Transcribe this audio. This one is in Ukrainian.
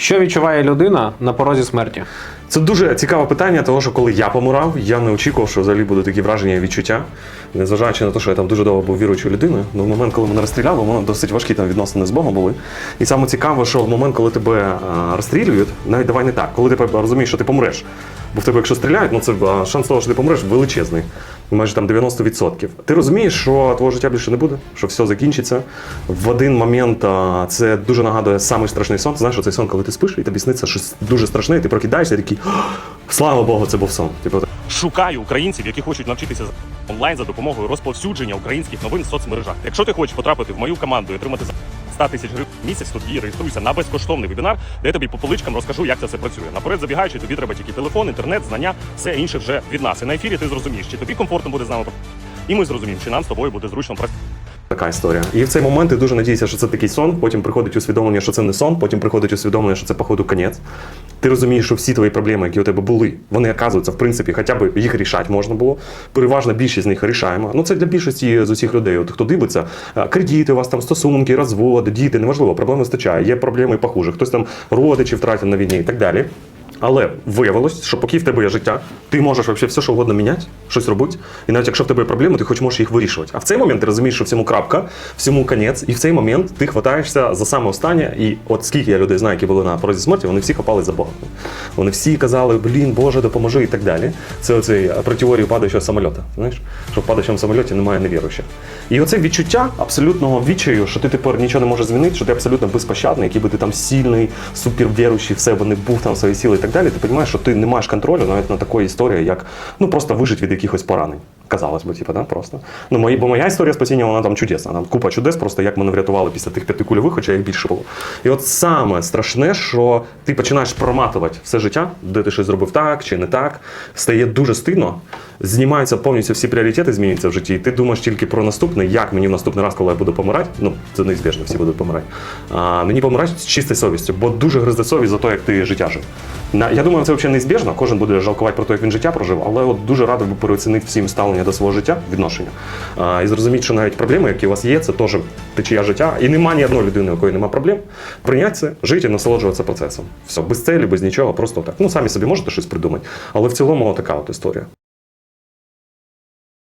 Що відчуває людина на порозі смерті? Це дуже цікаве питання, тому що коли я помирав, я не очікував, що взагалі будуть такі враження і відчуття. Незважаючи на те, що я там дуже довго був віруючою людиною, ну в момент, коли мене розстріляли, у мене досить важкі там відносини з Богом були. І саме цікаво, що в момент, коли тебе розстрілюють, навіть давай не так, коли ти розумієш, що ти помреш. Бо в тебе, якщо стріляють, ну це шанс того, що ти помреш, величезний. Майже там 90%. Ти розумієш, що твого життя більше не буде, що все закінчиться. В один момент це дуже нагадує самий страшний сон. Знаєш, оцей сон, коли ти спиш, і тобі сниться щось дуже страшне, і ти прокидаєшся і такий, «О, слава Богу, це був сон. Типу, Шукаю українців, які хочуть навчитися онлайн за допомогою розповсюдження українських новин в соцмережах. Якщо ти хочеш потрапити в мою команду і отримати за 100 тисяч гривень в місяць, тоді реєструйся на безкоштовний вебінар, де я тобі по поличкам розкажу, як це все працює. Наперед забігаючи, тобі треба тільки телефон, інтернет, знання, все інше вже від нас. І на ефірі ти зрозумієш, чи тобі комфортно буде з нами і ми зрозуміємо, чи нам з тобою буде зручно працювати. Така історія. І в цей момент ти дуже надієшся, що це такий сон. Потім приходить усвідомлення, що це не сон. Потім приходить усвідомлення, що це походу конець. Ти розумієш, що всі твої проблеми, які у тебе були, вони оказуються, в принципі, хоча б їх рішати можна було. Переважна більшість з них рішаємо. Ну це для більшості з усіх людей, от, хто дивиться. Е, Кредити, у вас там стосунки, розводи, діти, неважливо, проблем вистачає. Є проблеми і похуже. Хтось там родичів втратив на війні і так далі. Але виявилось, що поки в тебе є життя, ти можеш вообще все, що угодно міняти, щось робити. І навіть якщо в тебе є проблеми, ти хоч можеш їх вирішувати. А в цей момент ти розумієш, що всьому крапка, всьому конець, і в цей момент ти хватаєшся за саме останнє. І от скільки я людей знаю, які були на порозі смерті, вони всі хапали за Бога. Вони всі казали, блін, Боже, допоможи і так далі. Це оцей е, про теорію падаючого самольота. Знаєш, що в падаючому самольоті немає невіруючих. І оце відчуття абсолютного відчаю, що ти тепер нічого не можеш змінити, що ти абсолютно безпощадний, який би ти там сильний, супервіруючий, все не був там свої сили і так далі. Ти розумієш, що ти не маєш контролю навіть на такої історії, як ну просто вижити від якихось поранень. Казалось би, типу, да, просто. Ну, мої, бо моя історія спасіння, вона там чудесна. Там купа чудес, просто як мене врятували після тих п'яти кульових, хоча їх більше було. І от саме страшне, що ти починаєш проматувати все життя, де ти щось зробив так чи не так, стає дуже стидно, знімаються повністю всі пріоритети, змінюються в житті. І ти думаєш тільки про наступне, як мені в наступний раз, коли я буду помирати, ну це неізбіжно, всі будуть помирати. А, мені помирати з чистою совістю, бо дуже гризе совість за те, як ти життя жив. Я думаю, це взагалі неізбіжно, кожен буде жалкувати про те, як він життя прожив, але от дуже радий би переоцінити всім ставлення до свого життя, відношення. І зрозуміти, що навіть проблеми, які у вас є, це теж течія життя. І нема ні одної людини, у якої немає проблем. Прийняти це, жити і насолоджуватися процесом. Все, без целі, без нічого, просто так. Ну, самі собі можете щось придумати. Але в цілому така от історія.